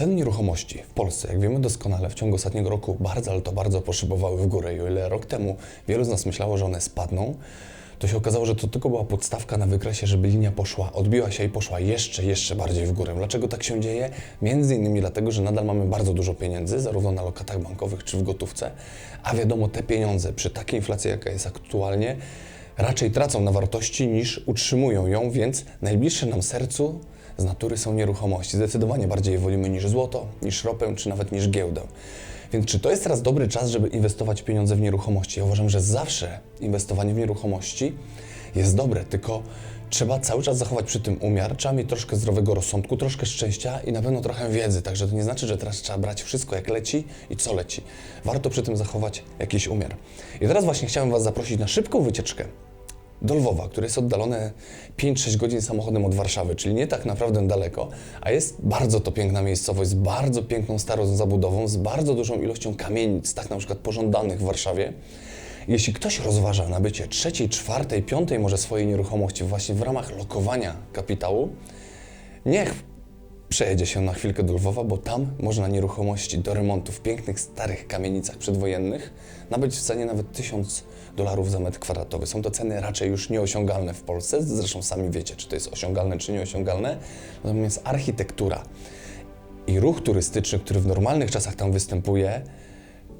Ceny nieruchomości w Polsce, jak wiemy doskonale, w ciągu ostatniego roku bardzo, ale to bardzo poszybowały w górę. I o ile rok temu wielu z nas myślało, że one spadną, to się okazało, że to tylko była podstawka na wykresie, żeby linia poszła, odbiła się i poszła jeszcze, jeszcze bardziej w górę. Dlaczego tak się dzieje? Między innymi dlatego, że nadal mamy bardzo dużo pieniędzy, zarówno na lokatach bankowych czy w gotówce, a wiadomo, te pieniądze przy takiej inflacji, jaka jest aktualnie, raczej tracą na wartości niż utrzymują ją, więc najbliższe nam sercu z natury są nieruchomości. Zdecydowanie bardziej je wolimy niż złoto, niż ropę, czy nawet niż giełdę. Więc czy to jest teraz dobry czas, żeby inwestować pieniądze w nieruchomości? Ja uważam, że zawsze inwestowanie w nieruchomości jest dobre, tylko trzeba cały czas zachować przy tym umiar, trzeba mieć troszkę zdrowego rozsądku, troszkę szczęścia i na pewno trochę wiedzy. Także to nie znaczy, że teraz trzeba brać wszystko jak leci i co leci. Warto przy tym zachować jakiś umiar. I teraz właśnie chciałem Was zaprosić na szybką wycieczkę do Lwowa, które jest oddalone 5-6 godzin samochodem od Warszawy, czyli nie tak naprawdę daleko, a jest bardzo to piękna miejscowość z bardzo piękną starą zabudową, z bardzo dużą ilością kamienic, tak na przykład pożądanych w Warszawie. Jeśli ktoś rozważa nabycie trzeciej, czwartej, piątej może swojej nieruchomości właśnie w ramach lokowania kapitału, niech przejedzie się na chwilkę do Lwowa, bo tam można nieruchomości do remontu w pięknych, starych kamienicach przedwojennych nabyć w cenie nawet 1000 dolarów za metr kwadratowy. Są to ceny raczej już nieosiągalne w Polsce, zresztą sami wiecie, czy to jest osiągalne, czy nieosiągalne. Natomiast architektura i ruch turystyczny, który w normalnych czasach tam występuje,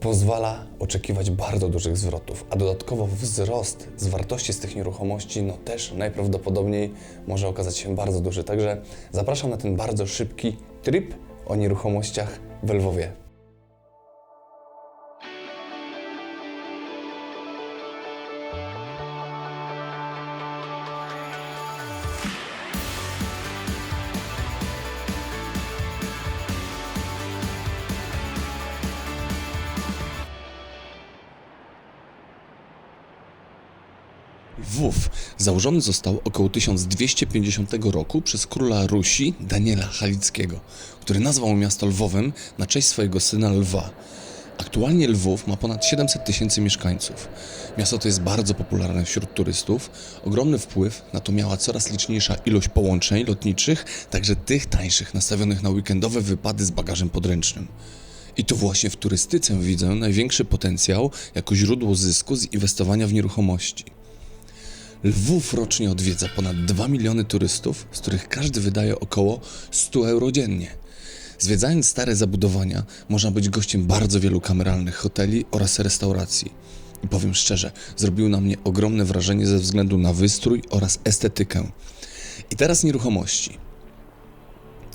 pozwala oczekiwać bardzo dużych zwrotów, a dodatkowo wzrost z wartości z tych nieruchomości no też najprawdopodobniej może okazać się bardzo duży. Także zapraszam na ten bardzo szybki trip o nieruchomościach w Lwowie. Lwów założony został około 1250 roku przez króla Rusi Daniela Halickiego, który nazwał miasto Lwowem na cześć swojego syna Lwa. Aktualnie Lwów ma ponad 700 tysięcy mieszkańców. Miasto to jest bardzo popularne wśród turystów. Ogromny wpływ na to miała coraz liczniejsza ilość połączeń lotniczych, także tych tańszych, nastawionych na weekendowe wypady z bagażem podręcznym. I to właśnie w turystyce widzę największy potencjał jako źródło zysku z inwestowania w nieruchomości. Lwów rocznie odwiedza ponad 2 miliony turystów, z których każdy wydaje około 100 euro dziennie. Zwiedzając stare zabudowania, można być gościem bardzo wielu kameralnych hoteli oraz restauracji. I powiem szczerze, zrobiło na mnie ogromne wrażenie ze względu na wystrój oraz estetykę. I teraz nieruchomości.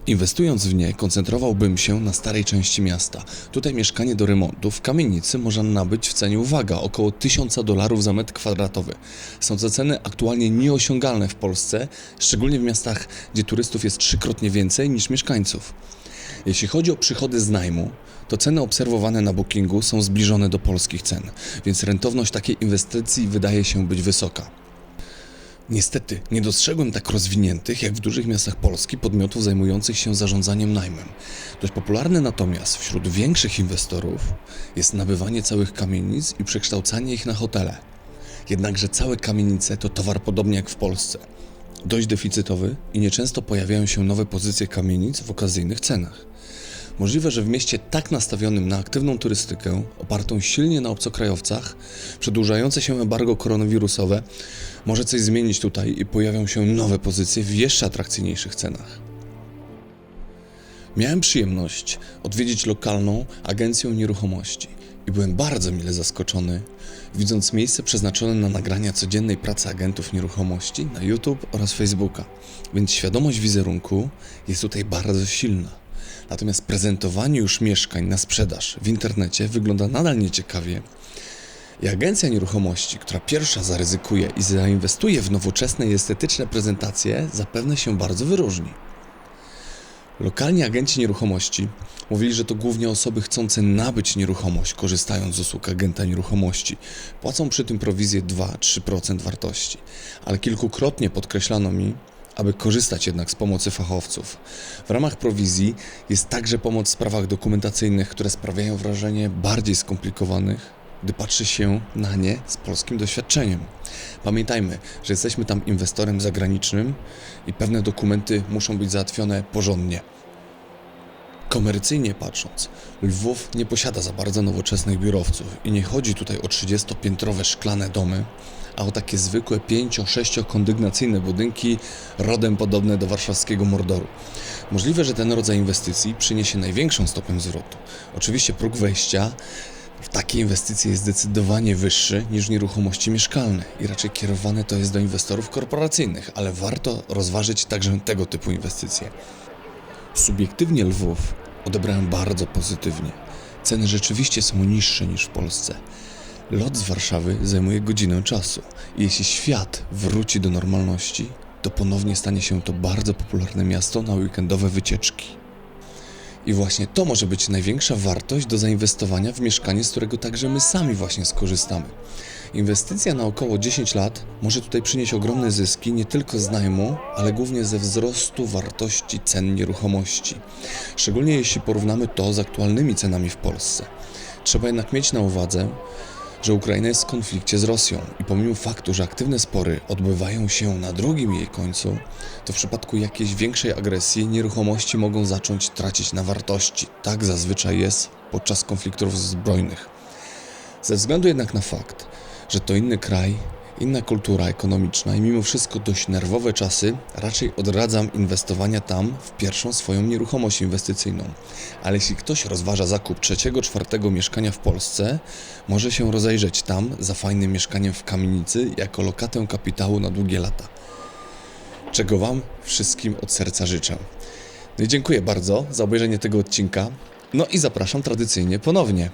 Inwestując w nie, koncentrowałbym się na starej części miasta. Tutaj mieszkanie do remontu w kamienicy można nabyć w cenie, uwaga, około 1000 dolarów za metr kwadratowy. Są to ceny aktualnie nieosiągalne w Polsce, szczególnie w miastach, gdzie turystów jest trzykrotnie więcej niż mieszkańców. Jeśli chodzi o przychody z najmu, to ceny obserwowane na Bookingu są zbliżone do polskich cen, więc rentowność takiej inwestycji wydaje się być wysoka. Niestety, nie dostrzegłem tak rozwiniętych jak w dużych miastach Polski podmiotów zajmujących się zarządzaniem najmem. Dość popularne natomiast wśród większych inwestorów jest nabywanie całych kamienic i przekształcanie ich na hotele. Jednakże całe kamienice to towar podobnie jak w Polsce. Dość deficytowy i nieczęsto pojawiają się nowe pozycje kamienic w okazyjnych cenach. Możliwe, że w mieście tak nastawionym na aktywną turystykę, opartą silnie na obcokrajowcach, przedłużające się embargo koronawirusowe, może coś zmienić tutaj i pojawią się nowe pozycje w jeszcze atrakcyjniejszych cenach. Miałem przyjemność odwiedzić lokalną agencję nieruchomości i byłem bardzo mile zaskoczony, widząc miejsce przeznaczone na nagrania codziennej pracy agentów nieruchomości na YouTube oraz Facebooka, więc świadomość wizerunku jest tutaj bardzo silna. Natomiast prezentowanie już mieszkań na sprzedaż w internecie wygląda nadal nieciekawie. I agencja nieruchomości, która pierwsza zaryzykuje i zainwestuje w nowoczesne i estetyczne prezentacje, zapewne się bardzo wyróżni. Lokalni agenci nieruchomości mówili, że to głównie osoby chcące nabyć nieruchomość, korzystając z usług agenta nieruchomości. Płacą przy tym prowizję 2-3% wartości, ale kilkukrotnie podkreślano mi, aby korzystać jednak z pomocy fachowców. W ramach prowizji jest także pomoc w sprawach dokumentacyjnych, które sprawiają wrażenie bardziej skomplikowanych, gdy patrzy się na nie z polskim doświadczeniem. Pamiętajmy, że jesteśmy tam inwestorem zagranicznym i pewne dokumenty muszą być załatwione porządnie. Komercyjnie patrząc, Lwów nie posiada za bardzo nowoczesnych biurowców i nie chodzi tutaj o 30-piętrowe szklane domy, a o takie zwykłe 5-6 kondygnacyjne budynki rodem podobne do warszawskiego Mordoru. Możliwe, że ten rodzaj inwestycji przyniesie największą stopę zwrotu. Oczywiście próg wejścia w takie inwestycje jest zdecydowanie wyższy niż nieruchomości mieszkalne i raczej kierowane to jest do inwestorów korporacyjnych, ale warto rozważyć także tego typu inwestycje. Subiektywnie Lwów odebrałem bardzo pozytywnie. Ceny rzeczywiście są niższe niż w Polsce. Lot z Warszawy zajmuje godzinę czasu jeśli świat wróci do normalności, to ponownie stanie się to bardzo popularne miasto na weekendowe wycieczki. I właśnie to może być największa wartość do zainwestowania w mieszkanie, z którego także my sami właśnie skorzystamy. Inwestycja na około 10 lat może tutaj przynieść ogromne zyski nie tylko z najmu, ale głównie ze wzrostu wartości cen nieruchomości. Szczególnie jeśli porównamy to z aktualnymi cenami w Polsce. Trzeba jednak mieć na uwadze, że Ukraina jest w konflikcie z Rosją i pomimo faktu, że aktywne spory odbywają się na drugim jej końcu, to w przypadku jakiejś większej agresji nieruchomości mogą zacząć tracić na wartości. Tak zazwyczaj jest podczas konfliktów zbrojnych. Ze względu jednak na fakt, że to inny kraj, inna kultura ekonomiczna i mimo wszystko dość nerwowe czasy, raczej odradzam inwestowania tam w pierwszą swoją nieruchomość inwestycyjną. Ale jeśli ktoś rozważa zakup trzeciego, czwartego mieszkania w Polsce, może się rozejrzeć tam za fajnym mieszkaniem w kamienicy jako lokatę kapitału na długie lata. Czego Wam wszystkim od serca życzę. No i dziękuję bardzo za obejrzenie tego odcinka. No i zapraszam tradycyjnie ponownie.